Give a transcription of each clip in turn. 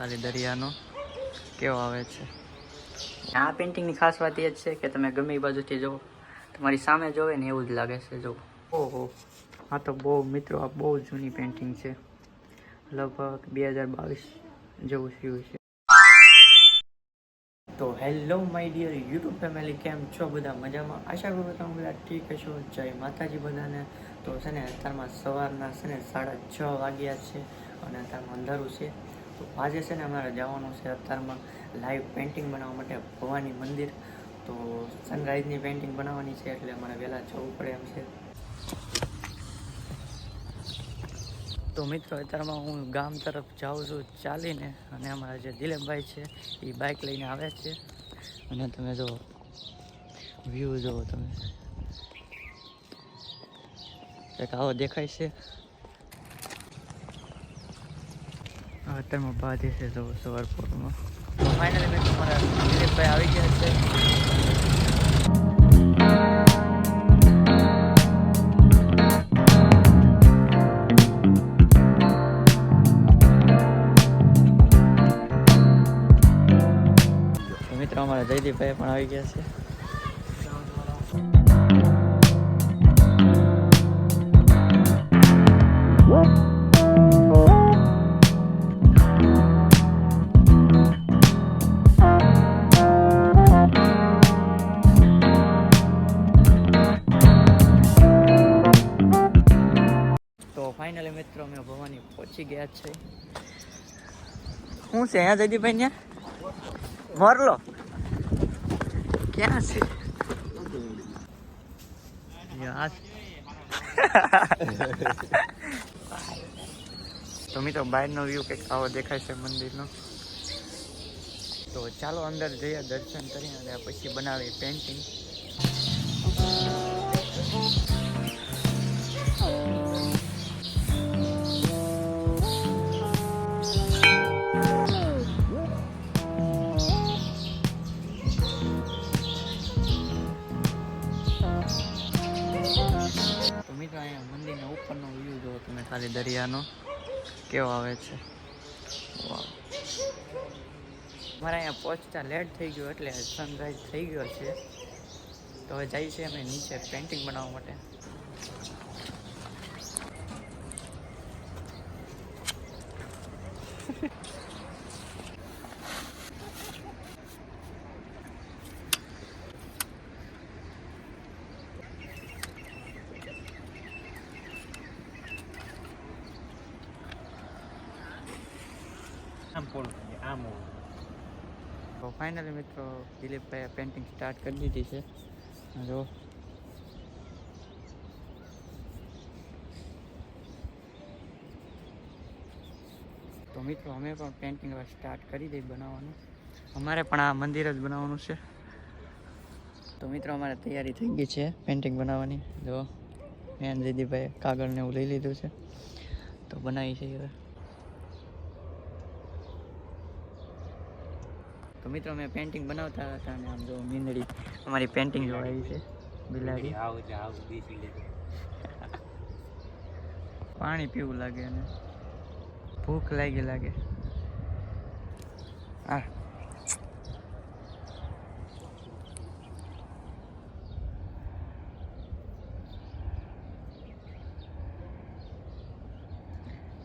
ખાલી દરિયાનો કેવો આવે છે? આ પેઇન્ટિંગની ખાસ વાત એ જ છે કે તમે ગમે એ બાજુથી જુઓ તમારી સામે જોવે ને એવું જ લાગે છે જો ઓહો આ તો બહુ મિત્રો આ બહુ જૂની પેઇન્ટિંગ છે. લગભગ બે હજાર બાવીસ જેવું થયું છે. તો hello my dear YouTube family કેમ છો બધા મજામાં? આશા કરું તમે બધા ઠીક હશો. જય માતાજી બધાને. તો છે ને અત્યારમાં સવારના છે ને સાડા છ વાગ્યા છે અને અત્યારમાં અંધારું છે. તો આજે છે ને અમારે જવાનું છે અત્યારમાં લાઈવ પેઇન્ટિંગ બનાવવા માટે ભવાની મંદિર. તો સનરાઈઝની પેઇન્ટિંગ બનાવવાની છે એટલે અમારે વહેલા જવું પડે એમ છે. તો મિત્રો, અત્યારમાં હું ગામ તરફ જાઉં છું ચાલીને અને અમારા જે દિલીપભાઈ છે એ બાઇક લઈને આવે છે. અને તમે જો વ્યૂ જુઓ તમે. એક આવો દેખાય છે. અત્યારમાં બાજે છે જો સવારપુરમાં. ફાઇનલી મેં તમારા દિલીપભાઈ આવી ગયા છે. તો મિત્રો અમારા જયદીપભાઈ પણ આવી ગયા છે. તો ગયા છે. શું છે અહીંયા જયદીપભાઈ ત્યાં મોરલો ક્યાં છે? તો મિત્રો, બહારનો વ્યૂ કંઈક આવો દેખાય છે મંદિરનો. તો ચાલો અંદર જઈએ, દર્શન કરીને અને પછી બનાવી પેન્ટિંગ દરિયાનો કેવો આવે છે? મારે અહીંયા પહોંચતા લેટ થઈ ગયું એટલે સનરાઈઝ થઈ ગયો છે. તો હવે જઈએ છીએ અમે નીચે પેઇન્ટિંગ બનાવવા માટે. આમ પોલું આમ તો ફાઇનલી મિત્રો દિલીપભાઈએ પેઇન્ટિંગ સ્ટાર્ટ કરી દીધી છે. જો તો મિત્રો, અમે પણ પેઇન્ટિંગ હવે સ્ટાર્ટ કરી દઈ બનાવવાનું. અમારે પણ આ મંદિર જ બનાવવાનું છે. તો મિત્રો, અમારે તૈયારી થઈ ગઈ છે પેઇન્ટિંગ બનાવવાની. જો મેન દીદીભાઈ કાગળને એવું લઈ લીધું છે. તો બનાવી છે હવે. તો મિત્રો મેં પેન્ટિંગ બનાવતા હતા અને આમ જો મીંદડી અમારી પેન્ટિંગ જોવા આવી છે બિલાડી. પાણી પીવું લાગે અને ભૂખ લાગી લાગે. આ.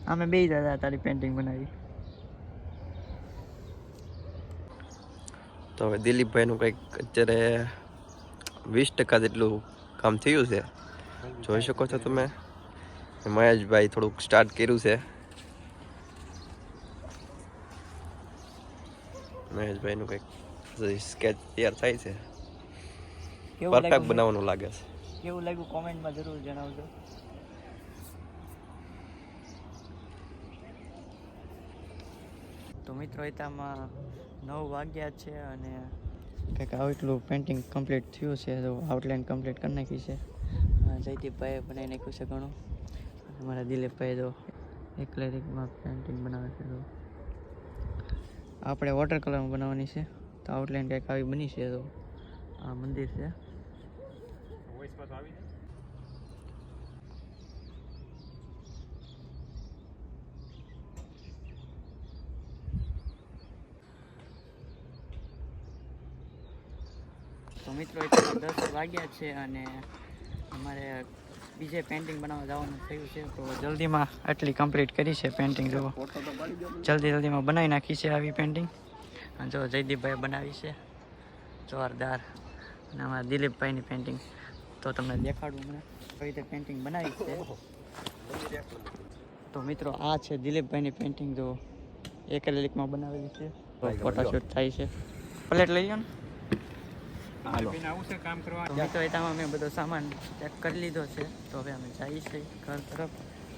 અમે બે દાદા તારી પેન્ટિંગ બનાવી. તો હવે દિલીપભાઈનું કંઈક અત્યારે વીસ ટકા જેટલું કામ થયું છે. જોઈ શકો છો તમે. મહેશભાઈ થોડુંક સ્ટાર્ટ કર્યું છે. મહેશભાઈનું કંઈક સ્કેચ તૈયાર થાય છે. પરફેક્ટ બનાવવાનું લાગે છે. કેવું લાગ્યું કોમેન્ટમાં જરૂર જણાવજો. તો મિત્રો એતામાં નવ વાગ્યા છે અને કંઈક આવું એટલું પેઇન્ટિંગ કમ્પ્લીટ થયું છે તો આઉટલાઇન કમ્પ્લીટ કરી નાખી છે. જયદીપભાઈએ બનાવી નાખ્યું છે ઘણું. અમારા દિલીપભાઈ તો એકલેરિકમાં પેઇન્ટિંગ બનાવે છે તો આપણે વોટર કલરમાં બનાવવાની છે તો આઉટલાઇન કંઈક આવી બની છે તો. આ મંદિર છે. આવી તો મિત્રો દસ વાગ્યા છે અને અમારે બીજે પેન્ટિંગ બનાવવા જવાનું થયું છે. તો જલ્દીમાં આટલી કમ્પ્લીટ કરી છે પેન્ટિંગ જો જલ્દી જલ્દીમાં બનાવી નાખી છે આવી પેન્ટિંગ અને જો જયદીપભાઈ બનાવી છે. જોરદાર. અને અમારા દિલીપભાઈની પેન્ટિંગ તો તમને દેખાડું મને કઈ રીતે પેન્ટિંગ બનાવી છે. તો મિત્રો, આ છે દિલીપભાઈની પેઇન્ટિંગ જો એકેલિકમાં બનાવેલી છે. ફોટોશૂટ થાય છે. પ્લેટ લઈ લો ને. અમે બધો સામાન પેક કરી લીધો છે. તો હવે અમે જઈએ છીએ ઘર તરફ.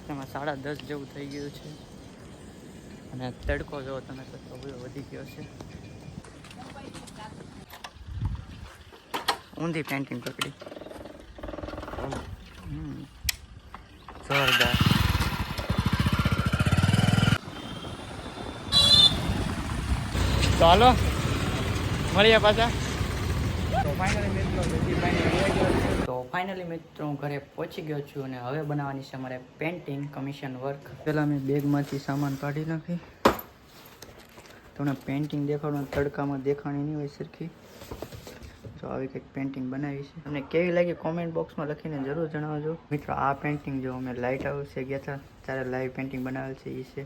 તેમાં સાડા દસ જેવું થઈ ગયું છે. અને તડકો જો તમે તો વધી ગયો છે. ઊંધી પેન્ટિંગ પકડી. જોરદાર. હાલો મળીએ પાછા. ફાઇનલી મિત્રો તો ફાઇનલી મિત્રો હું ઘરે પહોંચી ગયો છું અને હવે બનાવવાની છે મારે પેન્ટિંગ કમિશન વર્ક પહેલાં મેં બેગમાંથી સામાન કાઢી નાખી. તમને પેન્ટિંગ દેખાડવાનું તડકામાં દેખાણી નહીં હોય સરખી. તો આવી કંઈક પેન્ટિંગ બનાવી છે. તમને કેવી લાગી કોમેન્ટ બોક્સમાં લખીને જરૂર જણાવજો. મિત્રો, આ પેન્ટિંગ જો અમે લાઇટ હાઉસે ગયા હતા, ત્યારે લાઈવ પેન્ટિંગ બનાવેલ છે એ છે.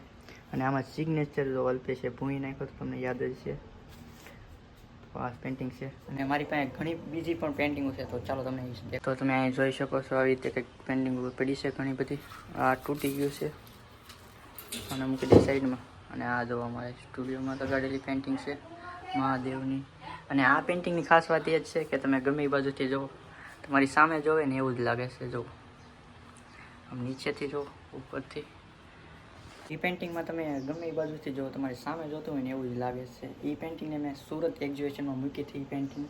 અને આમાં સિગ્નેચર જો અલ્પે છે, ભૂંઈ નાખ્યો તો તમને યાદ જ છે. આ પેઇન્ટિંગ છે. અને મારી પાસે ઘણી બીજી પણ પેઇન્ટિંગો છે, તો ચાલો તમે તો તમે અહીં જોઈ શકો છો આવી રીતે કંઈક પેઇન્ટિંગ પડી છે ઘણી બધી. આ તૂટી ગયું છે. અને મૂકી દે સાઈડમાં અને આ જોવા અમારે સ્ટુડિયોમાં લગાડેલી પેઇન્ટિંગ છે, મહાદેવની. અને આ પેઇન્ટિંગની ખાસ વાત એ જ છે કે તમે ગમે બાજુથી જુઓ. તમારી સામે જોવે ને એવું જ લાગે છે જો આમ નીચેથી જો ઉપરથી. એ પેઇન્ટિંગમાં તમે ગમે એ બાજુથી જો તમારી સામે જોતું હોય ને એવું જ લાગે છે. એ પેઇન્ટિંગને મેં સુરત એક્ઝિબિશનમાં મૂકી હતી એ પેઇન્ટિંગ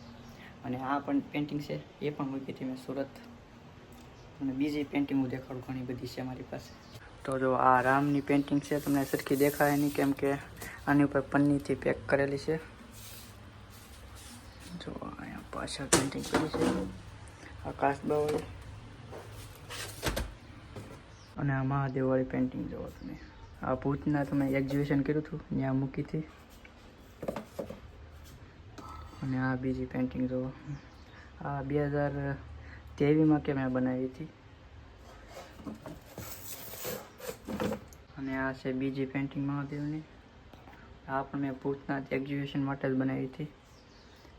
અને આ પણ પેઇન્ટિંગ છે, એ પણ મૂકી હતી મેં સુરત. અને બીજી પેઇન્ટિંગ હું દેખાડું ઘણી બધી છે મારી પાસે. તો જો આ રામની પેઇન્ટિંગ છે, તમને સરખી દેખાય નહીં, કેમ કે આની ઉપર પન્નીથી પેક કરેલી છે. જો અહીંયા પાછળ પેઇન્ટિંગ કરી છે. આકાશ બાવળી. અને આ મહાદેવવાળી પેઇન્ટિંગ જોવો તમે. આ ભૂતના તમે એક્ઝિબિશન કર્યું હતું, ત્યાં મૂકી હતી. અને આ બીજી પેઇન્ટિંગ જો આ બે હજાર તેવીમાં કે મેં બનાવી હતી? અને આ છે બીજી પેઇન્ટિંગ મહાદેવની. આ પણ મેં ભૂતનાથ એક્ઝિબિશન માટે જ બનાવી હતી.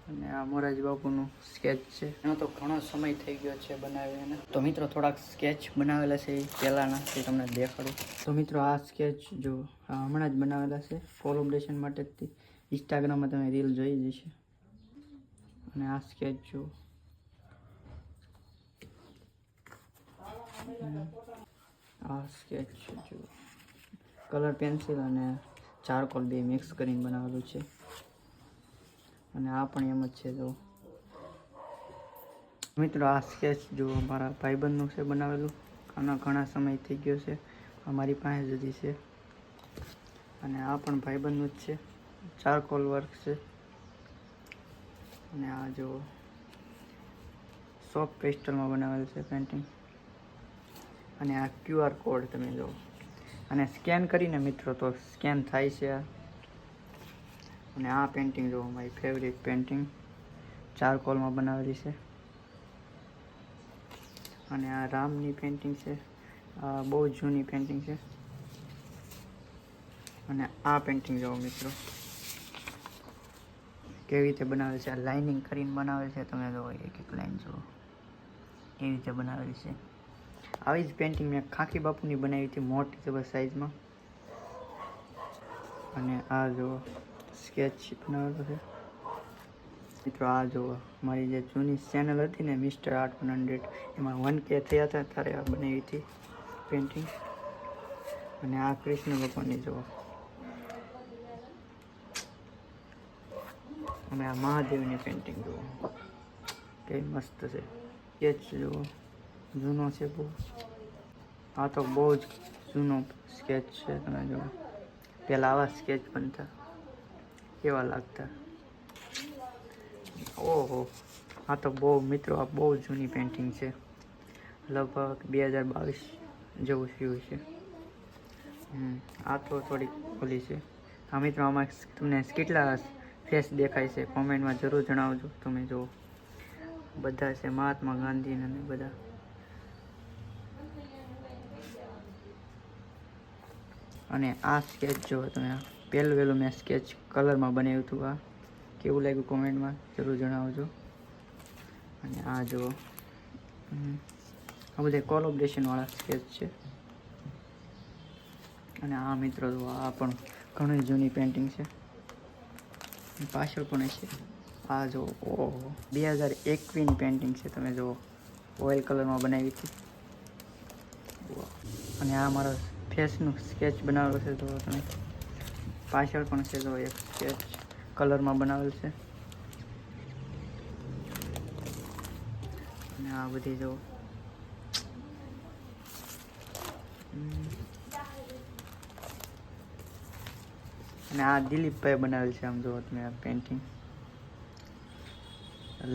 અને આ મોરાજ બાપુનું સ્કેચ છે. એનો તો ઘણો સમય થઈ ગયો છે બનાવીને. તો મિત્રો થોડાક સ્કેચ બનાવેલા છે એ પહેલાંના તે તમને દેખાડું. તો મિત્રો આ સ્કેચ જો હમણાં જ બનાવેલા છે કોલોબ્રેશન માટે જ ઇન્સ્ટાગ્રામમાં તમે રીલ જોઈ જશે અને આ સ્કેચ જો. આ સ્કેચ જો. કલર પેન્સિલ અને ચારકોલ બે મિક્સ કરીને બનાવેલું છે. અને આ પણ એમ જ છે જો. મિત્રો, આ સ્કેચ જો અમારા ભાઈબંધનું છે બનાવેલું. આના ઘણા સમય થઈ ગયો છે. અમારી પાસે જ હજી છે. અને આ પણ ભાઈબંધનું જ છે. ચારકોલ વર્ક છે. અને આ જો સોફ્ટ પેસ્ટલમાં બનાવેલ છે પેન્ટિંગ અને આ ક્યુઆર કોડ તમે જો. અને સ્કેન કરીને મિત્રો, તો સ્કેન થાય છે આ. અને આ પેઇન્ટિંગ જો મારી ફેવરિટ પેઇન્ટિંગ ચારકોલમાં બનાવેલી છે. અને આ રામની પેઇન્ટિંગ છે. આ બહુ જૂની પેઇન્ટિંગ છે. અને આ પેઇન્ટિંગ જોવો મિત્રો. કેવી રીતે બનાવેલ છે? આ લાઇનિંગ કરીને બનાવેલ છે. તમે જોવો એક એક લાઇન જુઓ. એવી રીતે બનાવેલી છે? આવી જ પેઇન્ટિંગ મેં ખાખી બાપુની બનાવી હતી, મોટી જબર સાઇઝમાં અને આ જો સ્કેચ બનાવેલો છે મિત્રો, આ જુઓ, મારી જે જૂની ચેનલ હતી ને મિસ્ટર આર્ટ વન હંડ્રેડ એમાં વન કે થયા હતા, ત્યારે આ બનાવી હતી પેઇન્ટિંગ અને આ કૃષ્ણ ભગવાનની જુઓ. અને આ મહાદેવની પેઇન્ટિંગ જુઓ. કેવી મસ્ત છે. સ્કેચ જુઓ. જૂનો છે બહુ. આ તો બહુ જ જૂનો સ્કેચ છે, તમે જુઓ. પહેલાં આવા સ્કેચ બનતા. કેવા લાગતા? ઓહો, આ તો બહુ, મિત્રો, આ બહુ જૂની પેઇન્ટિંગ છે. લગભગ બે હજાર બાવીસ જેવું થયું છે. આ તો થોડીક ઓલી છે. હા, મિત્રો, આમાં તમને કેટલા ફેસ દેખાય છે? કોમેન્ટમાં જરૂર જણાવજો. તમે જુઓ બધા છે મહાત્મા ગાંધી અને બધા. અને આ સ્કેચ જો તમે. પહેલું વહેલું મેં સ્કેચ કલરમાં બનાવ્યું હતું આ. કેવું લાગ્યું કોમેન્ટમાં જરૂર જણાવજો. અને આ જો હમ, આ બધા કોલોબ્રેશનવાળા સ્કેચ છે. અને આ મિત્રો જો આ પણ ઘણી જૂની પેન્ટિંગ છે. પાછળ પણ છે આ જો ઓહો. બે હજાર એકવીસની પેન્ટિંગ છે તમે જો ઓઇલ કલરમાં બનાવી હતી. અને આ મારો ફેસનું સ્કેચ બનાવેલો છે તો તમે. પાછળ પણ છે જો એક સ્કેચ કલરમાં બનાવેલ છે. અને આ બધી જો અને આ દિલીપભાઈ બનાવેલ છે આમ જુઓ તમે આ પેન્ટિંગ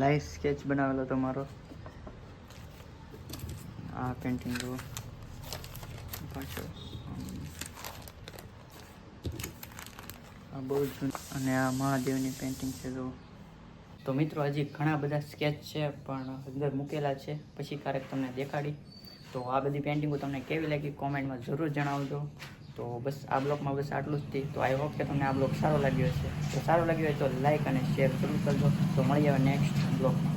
લાઈવ સ્કેચ બનાવેલો હતો મારો. આ પેન્ટિંગ જુઓ પાછળ આમ. આ બહુ જૂની અને આ મહાદેવની પેન્ટિંગ છે જો તો મિત્રો, હજી ઘણા બધા સ્કેચ છે, પણ અંદર મૂકેલા છે. પછી ક્યારેક તમને દેખાડી. તો આ બધી પેન્ટિંગો તમને કેવી લાગી કોમેન્ટમાં જરૂર જણાવજો. તો બસ આ બ્લોગમાં બસ આટલું જ હતી તો આઈ હોપ કે તમને આ બ્લોગ સારો લાગ્યો હશે. તો સારો લાગ્યો હોય તો લાઈક અને શેર જરૂર કરજો. તો મળીએ હવે નેક્સ્ટ બ્લોગમાં